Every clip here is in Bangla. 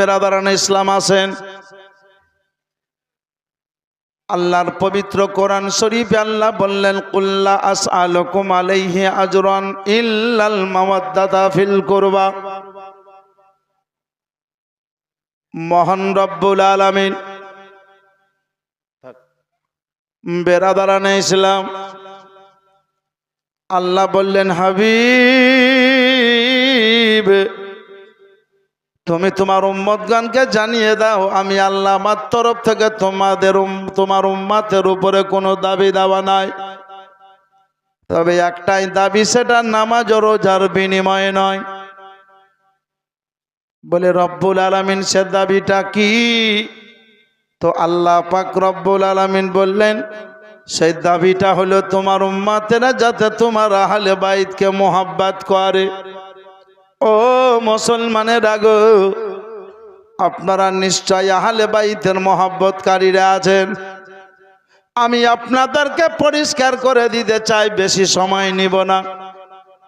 বেরাদারান ইসলাম আছেন। আল্লাহর পবিত্র কোরআন শরীফে আল্লাহ বললেন কুল্লা আস আলকুম আলাইহি আজরান ইল্লাল মাওয়াদ্দাতা ফিল কুরবা। মহান রব্বুল আলামিন। বেরাদারানে ইসলাম। আল্লাহ বললেন, হাবিব তুমি তোমার উম্মতগণকে জানিয়ে দাও, আমি আল্লাহ আমার তরফ থেকে তোমাদের তোমার উম্মাতের উপরে কোনো দাবি দাওয়া নাই। তবে একটাই দাবি, সেটা নামাজ ও রোজার বিনিময়ে নয়। বলে, রব্বুল আলামিন, সে দাবিটা কি? তো আল্লাহ পাক রব্বুল আলামিন বললেন, সেই দাবিটা হলো তোমার উম্মাতেরা যাতে তোমার আহলে বাইতকে মোহাব্বাত করে। ও মুসলমানের আগো, আপনারা নিশ্চয় আহলে বাইতের মহাব্বতকারীরা আছেন। আমি আপনাদেরকে পরিষ্কার করে দিতে চাই, বেশি সময় নিব না।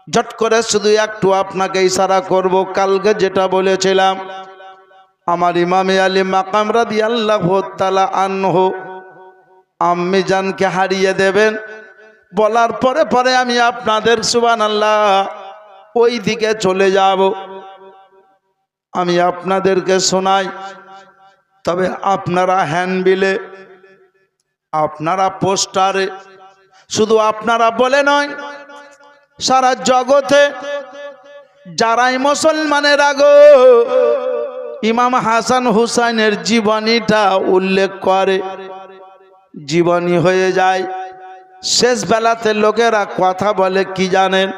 ঝট করে শুধু একটু আপনাকে ইশারা করব, কালকে যেটা বলেছিলাম, আমার ইমামে আলী মাকাম রাদি আল্লাহ তালা আনহু, আম্মি জানকে হারিয়ে দেবেন। বলার পরে পরে আমি আপনাদের সুবান আল্লাহ ওই দিকে চলে যাব। আমি আপনাদেরকে শোনাই, তবে আপনারা হ্যান্ডবিলে, আপনারা পোস্টারে, শুধু আপনারা বলে নয়, সারা জগতে যারাই মুসলমানের আগো, ইমাম হাসান হুসাইনের জীবনীটা উল্লেখ করে, জীবনী হয়ে যায়। শেষ বেলাতে লোকেরা কথা বলে, কি জানেন?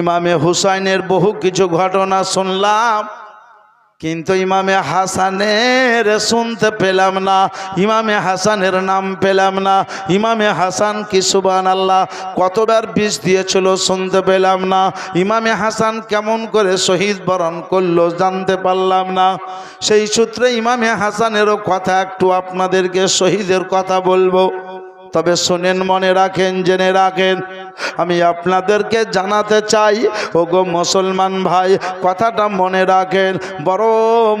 ইমামে হুসাইনের বহু কিছু ঘটনা শুনলাম, কিন্তু ইমামে হাসানের শুনতে পেলাম না, ইমামে হাসানের নাম পেলাম না, ইমামে হাসান কি সুবান আল্লাহ কতবার বিষ দিয়েছিল শুনতে পেলাম না, ইমামে হাসান কেমন করে শহীদ বরণ করল জানতে পারলাম না। সেই সূত্রে ইমামে হাসানেরও কথা একটু আপনাদেরকে শহীদের কথা বলব। তবে শোনেন, মনে রাখেন, জেনে রাখেন, আমি আপনাদেরকে জানাতে চাই ও গো মুসলমান ভাই, কথাটা মনে রাখেন, বড়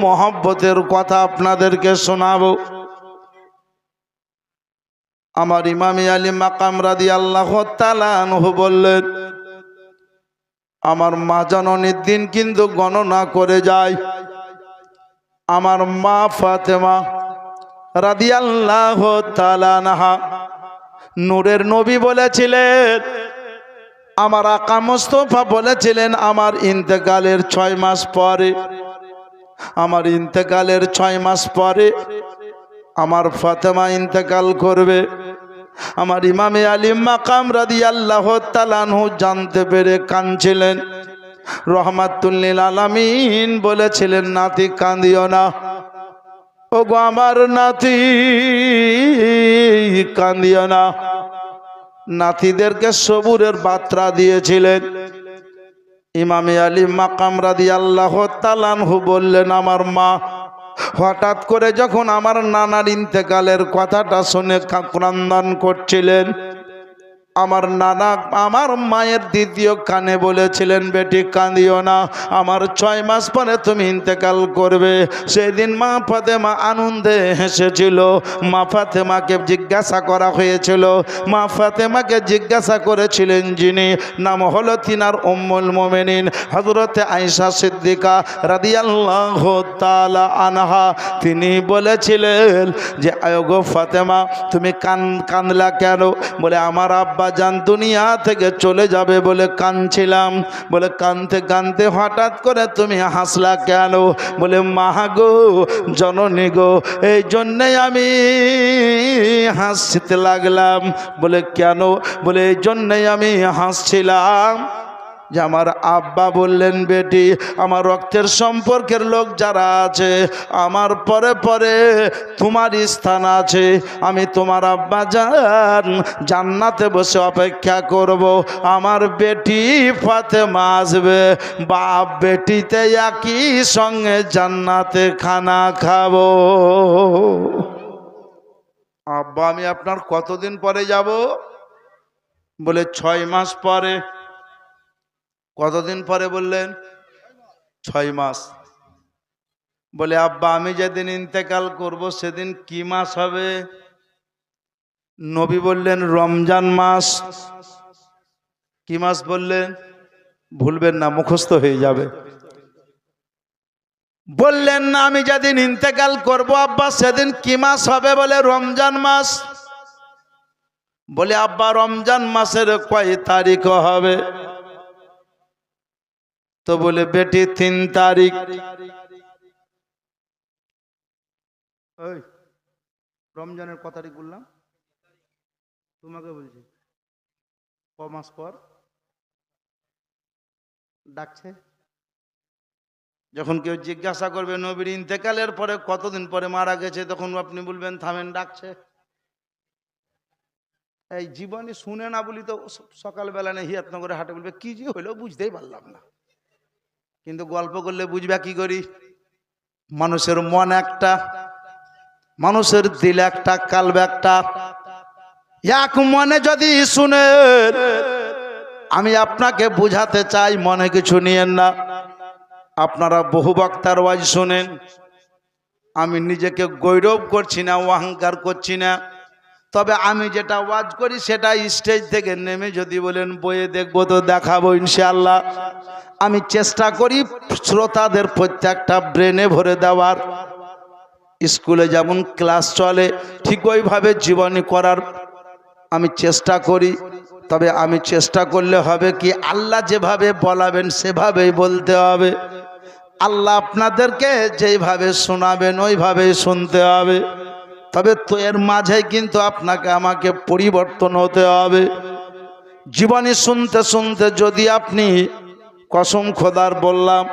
মহব্বতের কথা আপনাদেরকে শোনাবো। আমার ইমামি আলী মাকাম রাদি আল্লাহ তালানহু বললেন, আমার মা জননীর দিন কিন্তু গণনা করে যায়। আমার মা ফাতেমা রাদি আল্লাহ তালানহা নূরের নবী বলেছিলেন, আমার আকা মোস্তফা বলেছিলেন, আমার ইন্তেকালের ছয় মাস পরে, আমার ইন্তেকালের ছয় মাস পরে আমার ফাতেমা ইন্তেকাল করবে। আমার ইমামে আলিম মাকাম রাদি আল্লাহ তালানহু জানতে পেরে কাঁদছিলেন। রহমাতুল্লিল আলামিন বলেছিলেন, নাতি, কাঁদিও না। ও গো আমার নাতি, কান্দিও না। নাতিদেরকে সবুরের বার্তা দিয়েছিলেন। ইমামি আলী মাকাম রাদি আল্লাহ তালানহু বললেন, আমার মা, হঠাৎ করে যখন আমার নানার ইন্তেকালের কথাটা শুনে ক্রন্দন করছিলেন আমার নানা, আমার মায়ের দ্বিতীয় কানে বলেছিলেন, বেটি, কাঁদিও না। আমার ছয় মাস পরে তুমি ইন্তেকাল করবে। সেদিন মা ফাতেমা আনন্দে হেসেছিল। মা ফাতেমাকে জিজ্ঞাসা করা হয়েছিল। মা ফাতেমাকে জিজ্ঞাসা করেছিলেন যিনি, নাম হলো তিনার উম্মুল মোমেনিন হজরতে আইসা সিদ্দিকা রাদিয়াল্লাহ তালা আনহা। তিনি বলেছিলেন যে আয়োগো ফাতেমা, তুমি কান কান্দলা কেন? বলে, আমার আব্বা যান দুনিয়া থেকে চলে যাবে বলে কাঁদছিলাম। বলে কানতে কানতে হঠাৎ করে তুমি হাসলা কেন? বলে মাহাগো জননী গো, এই জন্যে আমি হাসতে লাগলাম। বলে, কেন? বলে, এই জন্যেই আমি হাসছিলাম। যে আমার আব্বা বললেন, বেটি, আমার রক্তের সম্পর্কের লোক যারা আছে, আমার পরে পরে তোমার স্থান আছে। আমি তোমার আব্বা যান, জান্নাতে বসে অপেক্ষা করব। আমার বেটি ফাতেমা আসবে, বাপ বেটিতে একই সঙ্গে জান্নাতে খানা খাব। আব্বা, আমি আপনার কতদিন পরে যাব? বলে, ছয় মাস পরে। কতদিন পরে বললেন? ছয় মাস। বলে, আব্বা, আমি যেদিন ইন্তেকাল করব, সেদিন কি মাস হবে? নবী বললেন, রমজান মাস। কি মাস বললেন? ভুলবেন না, মুখস্থ হয়ে যাবে। বললেন, না, আমি যেদিন ইন্তেকাল করব, আব্বা, সেদিন কি মাস হবে? বলে, রমজান মাস। বলে, আব্বা, রমজান মাসের কয় তারিখ হবে? তো বলে, বেটি, তিন তারিখ। ওই রমজানের ক তারিখ বললাম? তোমাকে বলছি, ক মাস পর? ডাকছে। যখন কেউ জিজ্ঞাসা করবে, নবীর ইন্তেকালের পরে কতদিন পরে মারা গেছে, তখন আপনি বলবেন, থামেন, ডাকছে। এই জীবনে শুনে না বলি তো সকালবেলা নেই হিয়াতনগরে হাটে বলবে, কি যে হলো বুঝতেই পারলাম না। কিন্তু গল্প করলে বুঝবা কি করি? মানুষের মন একটা, মানুষের দিল একটা, কালবে একটা। এক মনে যদি শুনে, আমি আপনাকে বুঝাতে চাই, মনে কিছু নিয়েন না। আপনারা বহু বক্তার ওয়াজ শোনেন। আমি নিজেকে গৌরব করছি না, অহংকার করছি না। তবে আমি যেটা ওয়াজ করি, সেটা স্টেজ থেকে নেমে যদি বলেন, বইয়ে দেখব তো দেখাবো ইনশাআল্লাহ। আমি চেষ্টা করি শ্রোতাদের প্রত্যেকটা ব্রেনে ভরে দেওয়ার। স্কুলে যেমন ক্লাস চলে, ঠিক ওইভাবে জীবনী করার আমি চেষ্টা করি। তবে আমি চেষ্টা করলে হবে কি, আল্লাহ যেভাবে বলাবেন সেভাবেই বলতে হবে। আল্লাহ আপনাদেরকে যেইভাবে শোনাবেন ওইভাবেই শুনতে হবে। তবে তো এর মাঝে কিন্তু আপনাকে আমাকে পরিবর্তন হতে হবে। জীবনী শুনতে শুনতে যদি আপনি কসম খোদার বললাম,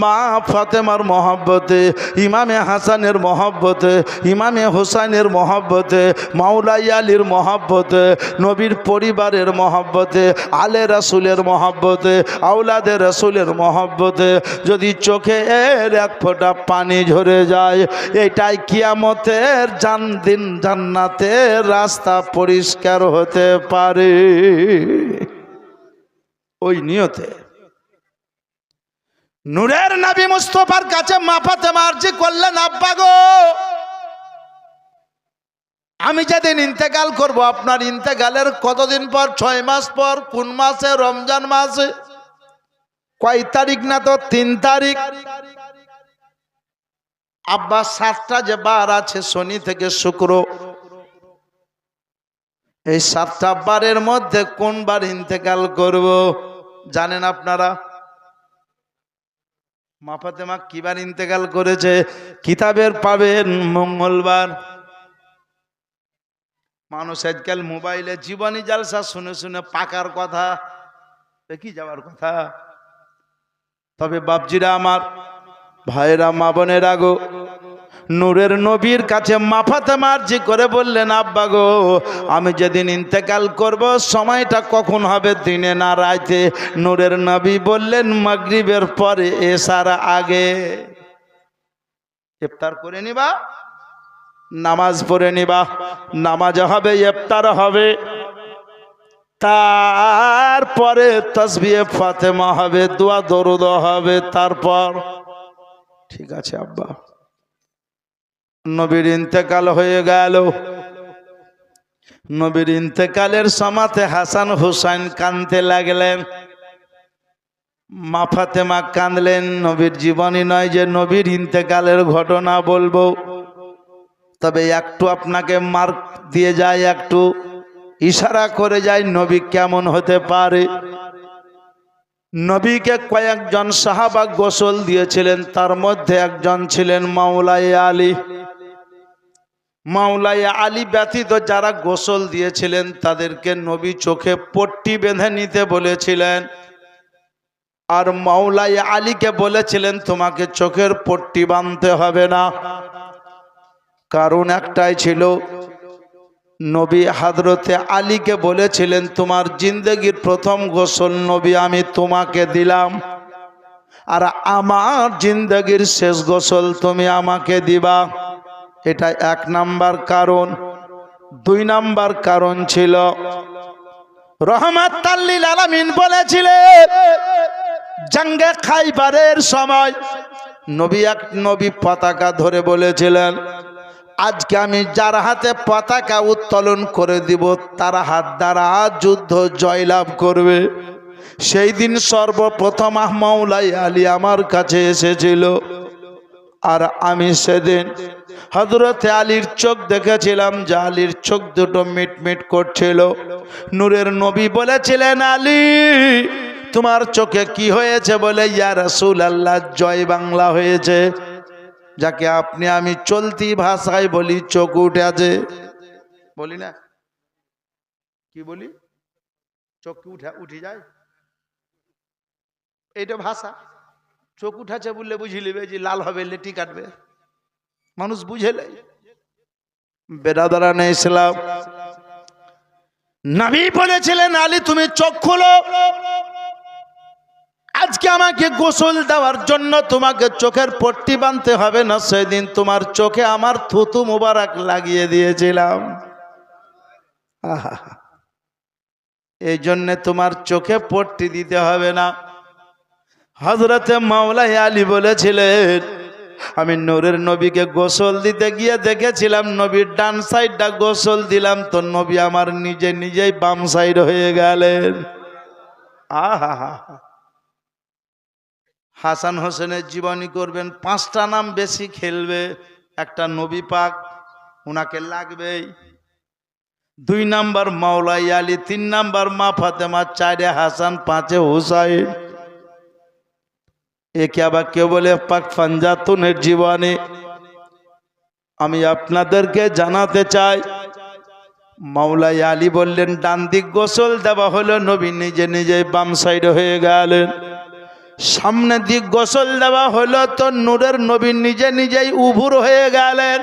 মা ফাতেমার মহব্বতে, ইমামে হাসানের মহব্বতে, ইমামে হোসাইনের মহব্বতে, মাওলাই আলীর মহব্বতে, নবীর পরিবারের মহব্বতে, আলে রাসুলের মহব্বতে আউলাদের রাসুলের মহব্বতে, যদি চোখে এর এক ফোঁটা পানি ঝরে যায়, এটাই কিয়ামতের জান দিন জান্নাতের রাস্তা পরিষ্কার হতে পারে। ওই নিয়তে নূরের নবী মুস্তফার কাছে মাফাতে মার্জি করলেন আব্বা গো। আমি যেদিন ইন্তেকাল করব, আপনার ইন্তেকালের কতদিন পর? ছয় মাস পর? কোন মাসে? রমজান মাসে? কয় তারিখ না তো? তিন তারিখ। আব্বা, সাতটা যে বার আছে শনি থেকে শুক্র। এই সাতটা বারের মধ্যে কোন বার ইন্তেকাল করব, জানেন আপনারা? মা ফাতেমা কিবার ইন্তেকাল করেছে? কিতাবের পাবেন মঙ্গলবার। মানুষ আজকাল মোবাইলে জীবনী জালসা শুনে শুনে পাকার কথা কি যাওয়ার কথা। তবে বাপজিরা আমার ভাইরা মা বোনের আগো নূরের নবীর কাছে মাফাতে মার্জি করে বললেন, আব্বা গো, আমি যেদিন ইন্তেকাল করব, সময়টা কখন হবে দিনে না রাইতে? নূরের নবী বললেন, মাগরিবের পরে এসার আগে। ইফতার করে নিবা? নামাজ পড়ে নিবা? নামাজ হবে, ইফতার হবে। তারপরে তসবিয়ে ফাতেমা হবে, দোয়া দরুদ হবে, তারপর। ঠিক আছে, আব্বা। নবীর ইন্তেকাল হয়ে গেল। নবীর ইন্তেকালের সমাতে হাসান হুসাইন কানতে লাগলেন। মাফাতে মা কাঁদলেন, নবীর জীবনী নয় যে নবীর ইন্তেকালের ঘটনা বলব। তবে একটু আপনাকে মার্ক দিয়ে যায় একটু ইশারা করে যায় নবী কেমন হতে পারে? নবীকে কয়েকজন সাহাবা গোসল দিয়েছিলেন, তার মধ্যে একজন ছিলেন মাওলাই আলী। মাওলাই আলী ব্যতীত যারা গোসল দিয়েছিলেন, তাদেরকে নবী চোখে পট্টি বেঁধে নিতে বলেছিলেন। আর মাওলাই আলীকে বলেছিলেন, তোমাকে চোখের পট্টি বাঁধতে হবে না। কারণ একটাই ছিল নবী হাদরতে আলীকে বলেছিলেন, তোমার জিন্দগির প্রথম গোসল নবী, আমি তোমাকে দিলাম। আর আমার জিন্দগির শেষ গোসল তুমি আমাকে দিবা। এটা এক নাম্বার কারণ। দুই নাম্বার কারণ ছিল রহমাত তাল্লিল আলামিন বলেছিলেন, জঙ্গে খাইবারের সময় নবী এক নবী পতাকা ধরে বলেছিলেন আজকে আমি যার হাতে পতাকা উত্তোলন করে দিব, তার হাত দ্বারা যুদ্ধ জয়লাভ করবে। সেই দিন সর্বপ্রথম মাওলাই আলী আমার কাছে এসেছিল। আর আমি সেদিন হজরতে আলীর চোখ দেখেছিলাম যে আলীর চোখ দুটো মিটমিট করছিল। নূরের নবী বলেছিলেন, আলী, তোমার চোখে কি হয়েছে বলে ইয়া রসুল আল্লাহ জয় বাংলা হয়েছে। যাকে আপনি আমি চলতি ভাষায় বলি, চোখ উঠে আছে। বলি না? কি বলি? চোখ উঠে উঠে যায়? এইটা ভাষা। চোখ উঠাছে বললে বুঝি লিবে যে লাল হবে, লেটি কাটবে। মানুষ বুঝে বুঝেলে। বেরাদারানে ইসলাম। নবী বলেছিলেন আলী, তুমি চোখ খোলো। আজকে আমাকে গোসল দেওয়ার জন্য তোমাকে চোখের পট্টি বাঁধতে হবে না, সেদিন তোমার চোখে আমার থুতু মোবারক লাগিয়ে দিয়েছিলাম। এই জন্যে তোমার চোখে পট্টি দিতে হবে না। হজরতে মাওলাই আলী বলেছিলেন, আমি নূরের নবীকে গোসল দিতে গিয়ে দেখেছিলাম, নবীর ডান সাইডটা গোসল দিলাম, তো নবী আমার নিজে নিজেই বাম সাইড হয়ে গেলেন। আহা। হা হাসান হোসেনের জীবনী করবেন, পাঁচটা নাম বেশি খেলবে, একটা নবী পাক ওনাকে লাগবেই। দুই নাম্বার মাওলাই আলী, তিন নাম্বার মা ফাতেমা, চারে হাসান, পাঁচে হুসাইন। একে আবার কেউ বলে, পাক ফানজাতুনের জীবনে। আমি আপনাদেরকে জানাতে চাই, মাওলাই আলী বললেন, ডান দিক গোসল দেওয়া হলো, নবী নিজে নিজে বাম সাইড হয়ে গেলেন। সামনে দিক গোসল দেওয়া হলো তো নূরের নবী নিজে নিজেই উভুর হয়ে গেলেন।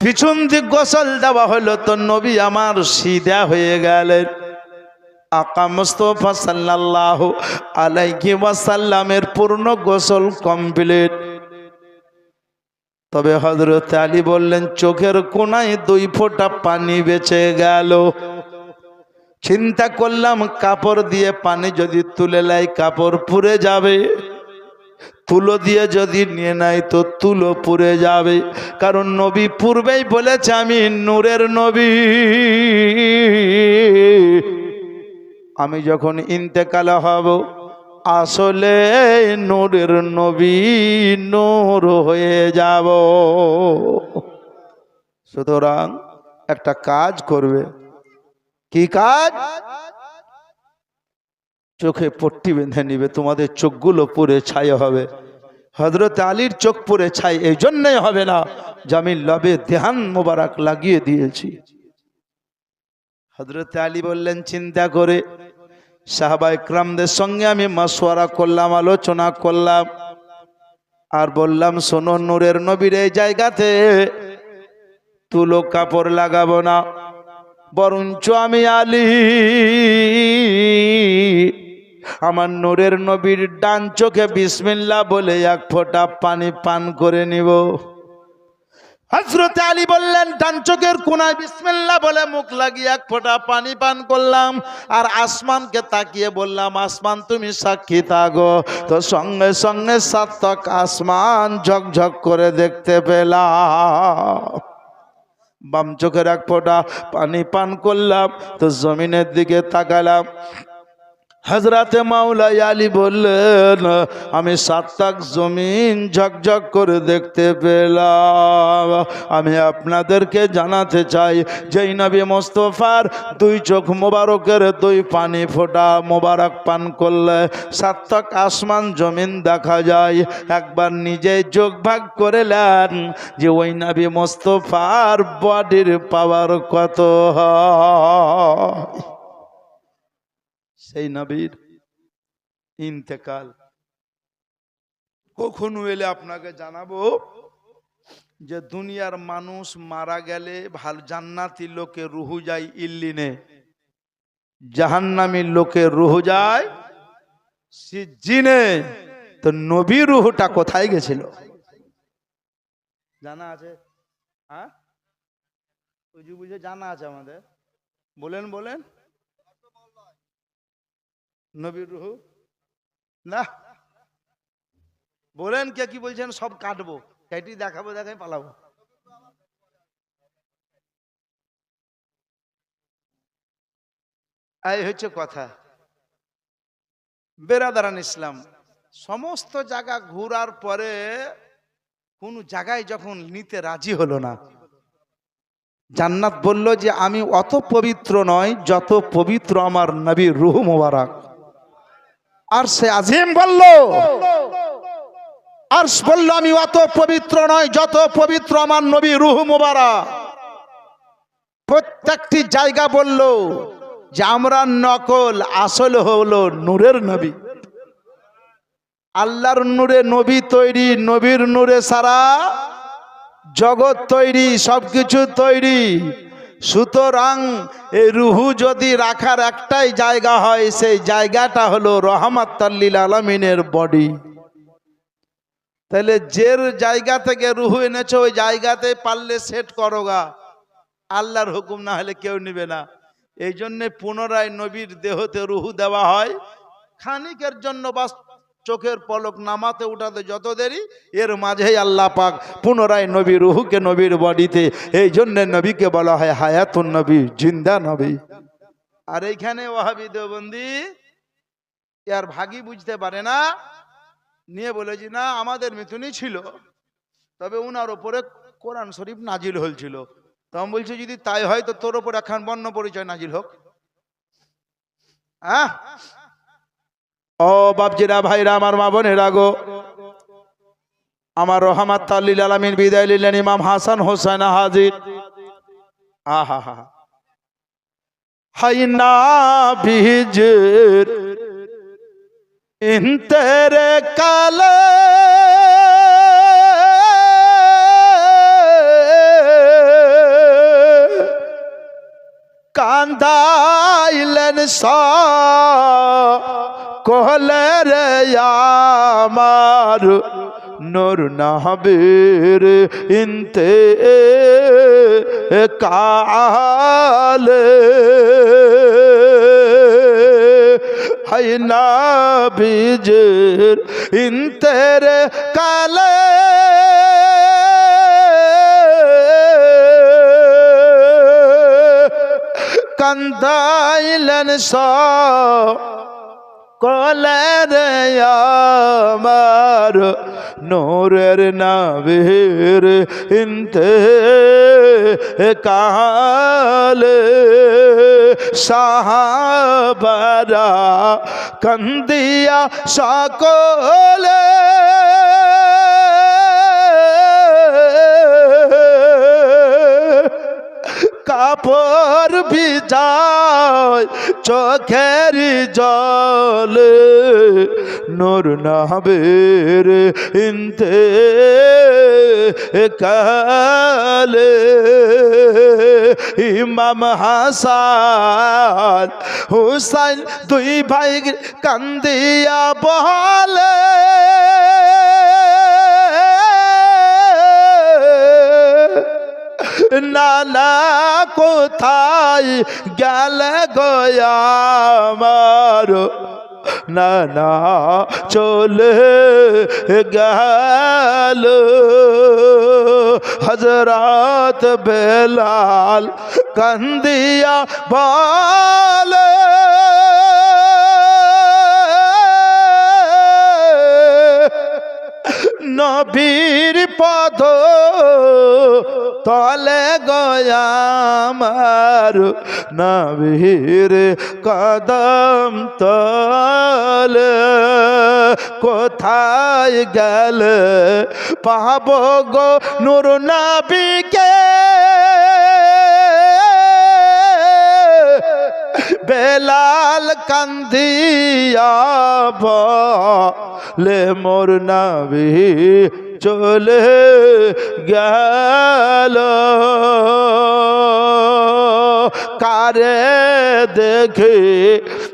পিছন দিক গোসল দেওয়া হলো তো নবী আমার সিধা হয়ে গেলেন। আকা মুস্তফা সাল্লাল্লাহু আলাইহি ওয়াসাল্লামের পূর্ণ গোসল কমপ্লিট। তবে হজরত আলী বললেন, চোখের কোনায় দুই ফোঁটা পানি বেঁচে গেল। চিন্তা করলাম, কাপড় দিয়ে পানি যদি তুলে লাই, কাপড় পুড়ে যাবে। তুলো দিয়ে যদি নিয়ে নাই, তো তুলো পুড়ে যাবে। কারণ নবী পূর্বেই বলেছে, আমি নূরের নবী। আমি যখন ইন্তেকাল হব, আসলে নূরের নবী নূর হয়ে যাব। সুতরাং একটা কাজ করবে। কি কাজ? চোখে পট্টি বেঁধে নিবে, তোমাদের চোখগুলো পুরে ছাই হবে। হজরত আলীর চোখ পুরে ছাই এই জন্যই হবে না। যে আমি লবে ধ্যান মোবারক লাগিয়ে দিয়েছি। হজরত আলী বললেন, চিন্তা করে। সাহাবা ইকরামদের সঙ্গে আমি মাসোয়ারা করলাম, আলোচনা করলাম। আর বললাম, শোনো, নূরের নবীর এই জায়গাতে তুলো কাপড় লাগাবো না। বরঞ্চ আমি আলী। আমার নূরের নবীর ডান চোখে বিসমিল্লা বলে এক ফোঁটা পানি পান করে নিব। হজরত আলী বললেন, ডান চোখের কোনায় বিসমিল্লা বলে মুখ লাগিয়ে এক ফোঁটা পানি পান করলাম আর আসমানকে তাকিয়ে বললাম, আসমান, তুমি সাক্ষী থাকো। তো সঙ্গে সঙ্গে সাতক আসমান ঝকঝক করে দেখতে পেলাম। বাম চোখের এক ফোঁটা পানি পান করলাম তো জমিনের দিকে তাকালাম। হজরতে মাওলাই আলী বললেন, আমি সাত্তাক জমিন ঝকঝক করে দেখতে পেলাম। আমি আপনাদেরকে জানাতে চাই, যেই নবী মোস্তফার দুই চোখ মোবারকের দুই পানি ফোঁটা মোবারক পান করলে সাত্তাক আসমান জমিন দেখা যায়। একবার নিজেই যোগ ভাগ করে নেন যে ওই নবী মোস্তফার বডির পাওয়ার কত হয়। সেই নবীর ইন্তেকাল। কখনো এলে আপনাকে জানাব যে দুনিয়ার মানুষ মারা গেলে ভালো জান্নাতি লোকে রুহু যায় ইল্লিনে, জাহান্নামী লোকে রুহু যায় তো নবী রুহুটা কোথায় গেছিল? জানা আছে? হ্যাঁ? বুঝে জানা আছে আমাদের। বলেন বলেন। নবীর রুহু? না। বলেন কে কি বলছেন, সব কাটবো। কেটি দেখাবো, দেখাই পালাবো। এই হচ্ছে কথা। বেরাদারান ইসলাম, সমস্ত জায়গা ঘোরার পরে কোন জায়গায় যখন নিতে রাজি হলো না, জান্নাত বলল যে, আমি অত পবিত্র নয়, যত পবিত্র আমার নবী রুহ মোবারক। আর সে আজিম বলল আর বলল, আমি অত পবিত্র নয় যত পবিত্র আমার নবী রুহ মোবারক। প্রত্যেকটি জায়গা বলল যে, আমরা নকল, আসল হলো নূরের নবী। আল্লাহর নূরে নবী তৈরি, নবীর নূরে সারা জগৎ তৈরি, সবকিছু তৈরি। সুতরাং এই রুহু যদি রাখার একটাই জায়গা হয়, সেই জায়গাটা হলো রহমাত্তাল্লিল আলমিনের বডি। তাহলে যের জায়গা থেকে রুহু এনেছো, ওই জায়গাতে পারলে সেট করো গা। আল্লাহর হুকুম না হলে কেউ নেবে না। এই জন্যে পুনরায় নবীর দেহতে রুহু দেওয়া হয়। খানিকের জন্য বাস চোখের পলক নামাতে উঠাতে যত দেরি, এর মাঝেই আল্লাহ পাক পুনরায় নবী রুহুকে নবীর বডিতে, এই জন্যে নবীকে বলা হয় হায়াতুন নবী, জিন্দা নবী। আর এইখানে ওহাবি দেবন্দি আর ভাগি বুঝতে পারে না। নিয়ে বলেছি না, আমাদের মিথুনই ছিল। তবে উনার ওপরে কোরআন শরীফ নাজিল হয়েছিল তখন বলছে, যদি তাই হয়, তো তোর ওপর একখান বর্ণ পরিচয় নাজিল হোক। হ্যাঁ ও বাপজিরা ভাইরা, আমার মা বোনেরা গো। আমার রহমাত তাল্লিল আলমিন, বিদায় নিলেন ইমাম হাসান হোসেন হাজির। আহা, হা হাই না ভিজর ইন তেরে কালে। কান্দাইলেন সা কহলে রে আমার নূর নাহবীর ইনতে কালে। হাই না বিজর ইনতের কালে। কান্দাইলেন সা কলের আমার নূরের নাবের ইনতে কালে সাহাবারা কন্দিয়া সকলে কাপড় ভিজায় চোখের জলে নোর নাবের ইনতে কালে ইমাম হাসান হুসাইন দুই ভাই কান্দিয়া বলে নানা কোথায় গেল গয়ামার নানা চলে গেল। হজরত বেলাল কান্দিয়া বলে নবীর পদ তলে গয়ামার নবীর কদম তলে। কোথায় গেল পাব গো নূর নবীকে? বেলাল কান্দিয়া বলে মোর নাবি চলে গেল। কারে দেখে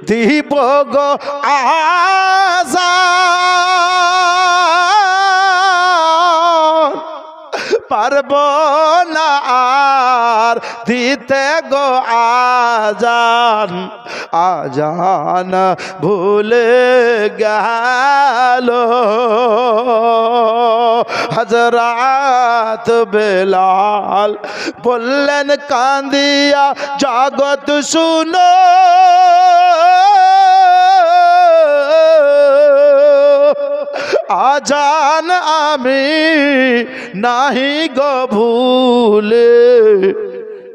দিব গো আজা পারব না আর দিতে গো আজান আজান ভুলে গেল। হজরাত বেলাল বললেন, কান্দিয়া জগৎ শুনো। আজান আমি নাহি গো ভুলে।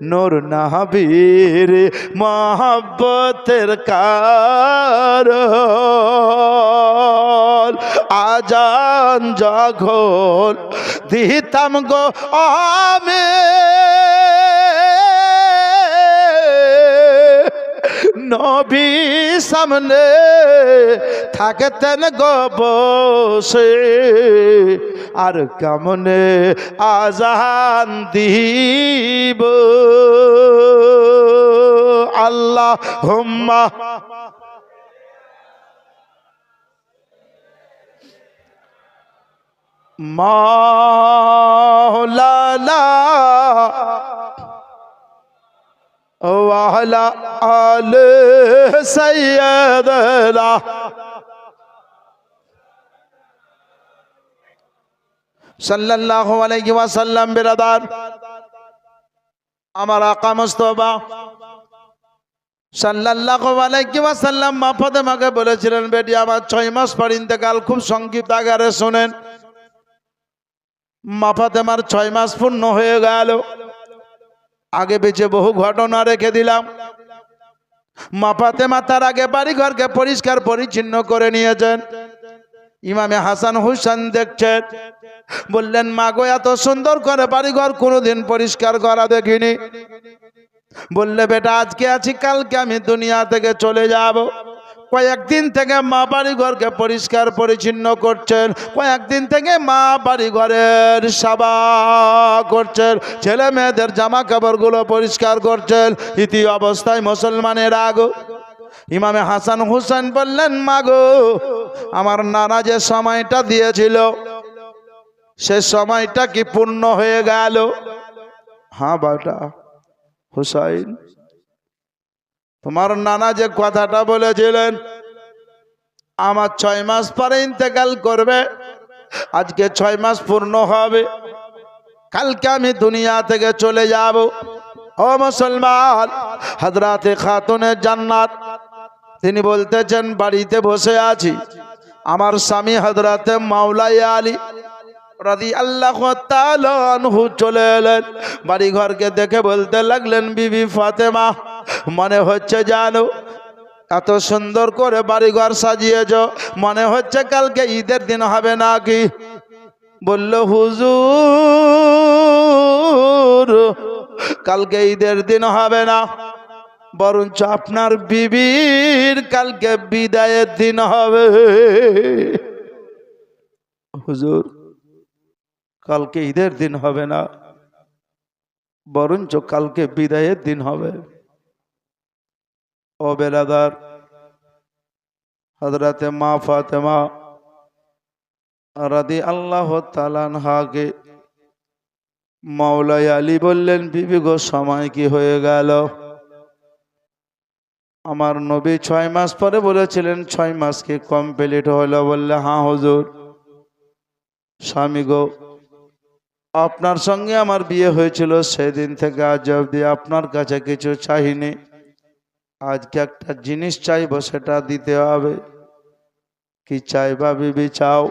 নোর নাবির মহাব্বতের কার আজান যখন দিতাম গো আমি নবী সামনে থাকতেন গো বসে। আর কেমনে আজান দিব? আল্লাহ হুম্মা মাওলানা وعلى آل سيدنا সাল্লাল্লাহু আলাইহি ওয়াসাল্লাম বিরাদার আমার আকা মুস্তাফা সাল্লাল্লাহু আলাইহি ওয়াসাল্লাম মা ফাতেমাকে বলেছিলেন বেটি আমার ছয় মাস পর ইন্তেকাল খুব সংক্ষিপ্ত আকারে শুনেন মা ফাতেমার ছয় মাস পূর্ণ হয়ে গেল আগে বেঁচে বহু ঘটনা রেখে দিলাম। মাপাতে মাতার আগে বাড়ি ঘরকে পরিষ্কার পরিচ্ছন্ন করে নিয়েছেন। ইমামে হাসান হুসান দেখছেন। বললেন, মা গো, এত সুন্দর করে বাড়িঘর কোনোদিন পরিষ্কার করা দেখিনি। বললে, বেটা, আজকে আছি, কালকে আমি দুনিয়া থেকে চলে যাব। কয়েকদিন থেকে মা বাড়ি ঘরকে পরিষ্কার পরিচ্ছন্ন করছেন, কয়েকদিন থেকে মা বাড়ি ঘরের সাবা করছেন, ছেলে মেয়েদের জামা কাপড়গুলো পরিষ্কার করছেন, ইতি অবস্থায় মুসলমানের আগো। ইমামে হাসান হুসেন বললেন মাগো আমার নানা যে সময়টা দিয়েছিল, সে সময়টা কি পূর্ণ হয়ে গেল? হ্যাঁ বাটা, হুসাইন তোমার নানা যে কথাটা বলেছিলেন, আমার ছয় মাস পরে ইন্তেকাল করবে, আজকে ছয় মাস পূর্ণ হবে, কালকে আমি দুনিয়া থেকে চলে যাব। ও মুসলমান হাজরাতে খাতুনের জান্নাত, তিনি বলতেছেন, বাড়িতে বসে আছি। আমার স্বামী হজরতে মাওলাই আলী রাদি আল্লাহ আনহু চলে এলেন। বাড়িঘরকে দেখে বলতে লাগলেন, বিবি ফাতেমা, মনে হচ্ছে জানো, এত সুন্দর করে বাড়িঘর সাজিয়েছ, মনে হচ্ছে কালকে ঈদের দিন হবে নাকি? বলল, হুজুর, কালকে ঈদের দিন হবে না, বরঞ্চ আপনার বিবির কালকে বিদায়ের দিন হবে। হুজুর কালকে ঈদের দিন হবে না। বরঞ্চ কালকে বিদায়ের দিন হবে। ও বেলাদার হজরতে মা ফাতেমা রাদি আল্লাহ তালানহাকে মাওলাই আলী বললেন, বিবি গো, সময় কি হয়ে গেল? আমার নবী ছয় মাস পরে বলেছিলেন, ছয় মাস কি কমপ্লিট হলো বললে হ্যাঁ হুজুর। স্বামী গো আপনার সঙ্গে আমার বিয়ে হয়েছিল, সেদিন থেকে আজ অবধি আপনার কাছে কিছু চাহিনি আজকে একটা জিনিস চাইব, সেটা দিতে হবে। কি চাইবা বিবি, চাও।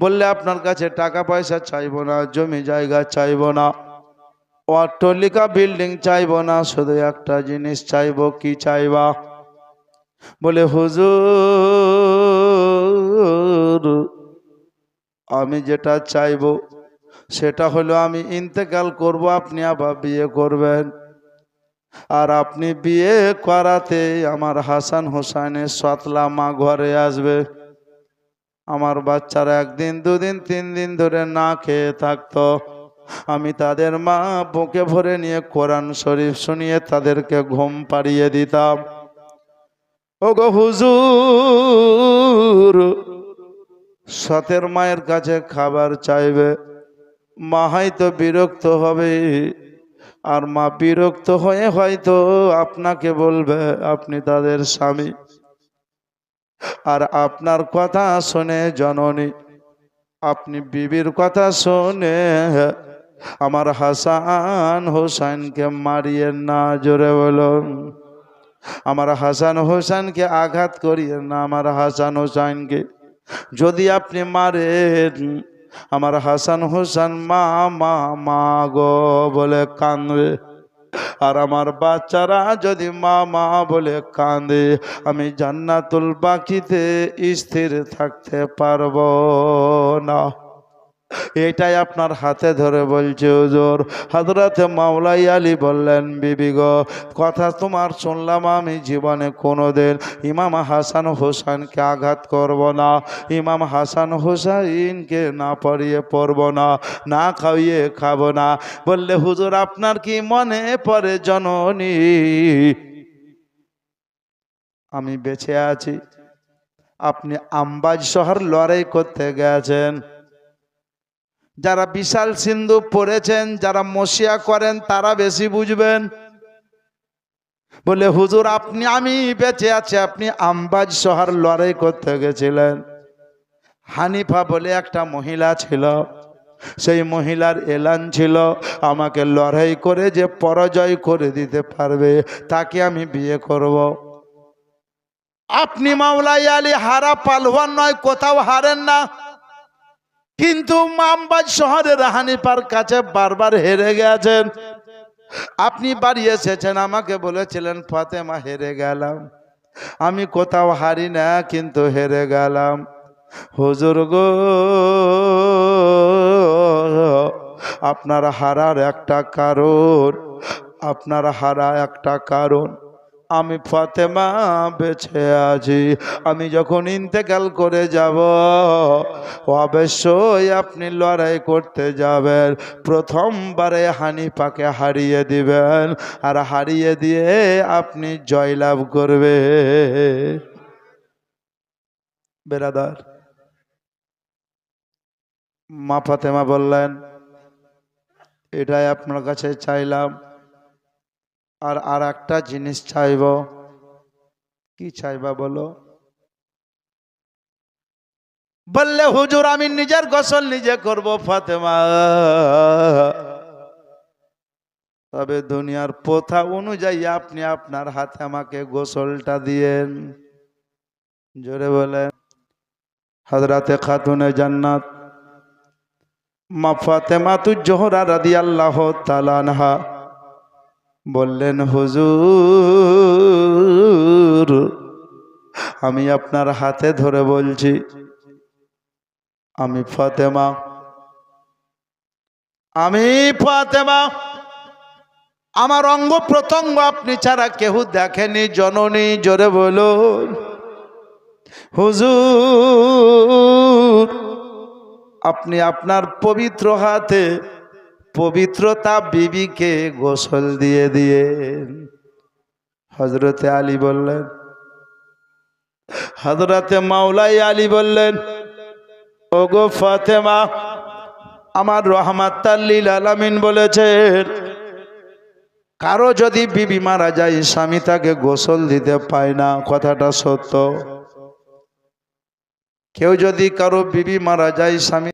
বললে, আপনার কাছে টাকা পয়সা চাইব না, জমি জায়গা চাইব না, অট্টলিকা, বিল্ডিং চাইব না, শুধু একটা জিনিস চাইব, কি চাইবা? বলে, হুজুর, আমি যেটা চাইব সেটা হলো আমি ইন্তেকাল করব, আপনি আবার বিয়ে করবেন। আর আপনি বিয়ে করাতে আমার হাসান হোসাইনের সতলা মা ঘরে আসবে। আমার বাচ্চারা একদিন, দুদিন, তিন দিন ধরে না খেয়ে থাকতো। আমি তাদের মা বুকে ভরে নিয়ে কোরআন শরীফ শুনিয়ে তাদেরকে ঘুম পাড়িয়ে দিতাম। ও গো হুজুর, সতের মায়ের কাছে খাবার চাইবে। মা হয়তো বিরক্ত হবে, আর মা বিরক্ত হয়ে হয়তো আপনাকে বলবে, আপনি তাদের স্বামী। আর আপনার কথা শুনে জননী, আপনি বিবির কথা শুনে আমার হাসান হোসেনকে মারিয়ে না, জোরে বলুন আমার হাসান হোসেনকে আঘাত করিয়ে না, আমার হাসান হোসেনকে। যদি আপনি মারেন আমার হাসান হোসেন মা মা মা গো বলে কান্দে আর আমার বাচ্চারা যদি মা মা বলে কাঁদে, আমি জান্নাতুল বাকিতে স্থির থাকতে পারব না। এটাই আপনার হাতে ধরে বলছে ওজোর হাজরাতে মাওলাই আলী বললেন, বিবি গো, কথা তোমার শুনলাম আমি জীবনে কোনোদিন। ইমাম হাসান হোসেনকে আঘাত করব না। ইমাম হাসান হোসাইনকে না পড়িয়ে পড়ব না না খাইয়ে খাব না। বললে, হুজুর, আপনার কি মনে পড়ে জননী? আমি বেঁচে আছি। আপনি আম্বাজ শহর লড়াই করতে গেছেন। যারা বিশাল সিন্ধু পড়েছেন, যারা মসিয়া করেন, তারা বেশি বুঝবেন। বলে, হুজুর, আপনি, আমি বেঁচে আছি, আপনি আম্বাজ শহর লড়াই করতে গেছিলেন। হানিফা বলে, একটা মহিলা ছিল, সেই মহিলার এলান ছিল, আমাকে লড়াই করে যে পরাজয় করে দিতে পারবে, তাকে আমি বিয়ে করব। আপনি মাওলাই আলী, হারা পালওয়ান নয়, কোথাও হারেন না। কিন্তু মামবাজ শহরের হানিপার কাছে বারবার হেরে গেছেন। আপনি বাড়ি এসেছেন, আমাকে বলেছিলেন, ফাতেমা, হেরে গেলাম। আমি কোথাও হারি না, কিন্তু হেরে গেলাম। হুজুর গো, আপনার হারার একটা কারণ, আপনার হারা একটা কারণ। আমি ফাতেমা বেছে আছি। আমি যখন ইন্তেকাল করে যাব অবশ্যই আপনি লড়াই করতে যাবেন। প্রথমবারে হানিপাকে হারিয়ে দিবেন, আর হারিয়ে দিয়ে আপনি জয়লাভ করবে বেরাদার, মা ফাতেমা বললেন, এটাই আপনার কাছে চাইলাম। আর আর একটা জিনিস চাইব। কি চাইবা বলো? বললে, হুজুর, আমি নিজের গোসল নিজে করব, ফাতেমা। তবে দুনিয়ার প্রথা অনুযায়ী আপনি আপনার হাতে আমাকে গোসলটা দিয়েন। জোরে বলেন হজরাতে খাতুনে জান্নাত, মা ফাতেমা তু জোহরা রাদি আল্লাহ তালানহা বললেন, হুজুর, আমি আপনার হাতে ধরে বলছি, আমি ফাতেমা। আমি ফাতেমা। আমার অঙ্গ প্রত্যঙ্গ আপনি ছাড়া কেউ দেখেনি, জননী, জোরে বলুন। হুজুর, আপনি আপনার পবিত্র হাতে পবিত্রতা বিবিকে গোসল দিয়ে দিয়ে হজরতে আলী বললেন হজরতে মাওলাই আলী বললেন, ওগো ফাতেমা, আমার রহমাত্তাল্লিল আলামিন বলেছেন, কারও যদি বিবি মারা যায়, স্বামী তাকে গোসল দিতে পায় না, কথাটা সত্য। কেউ যদি কারও বিবি মারা যায়, স্বামী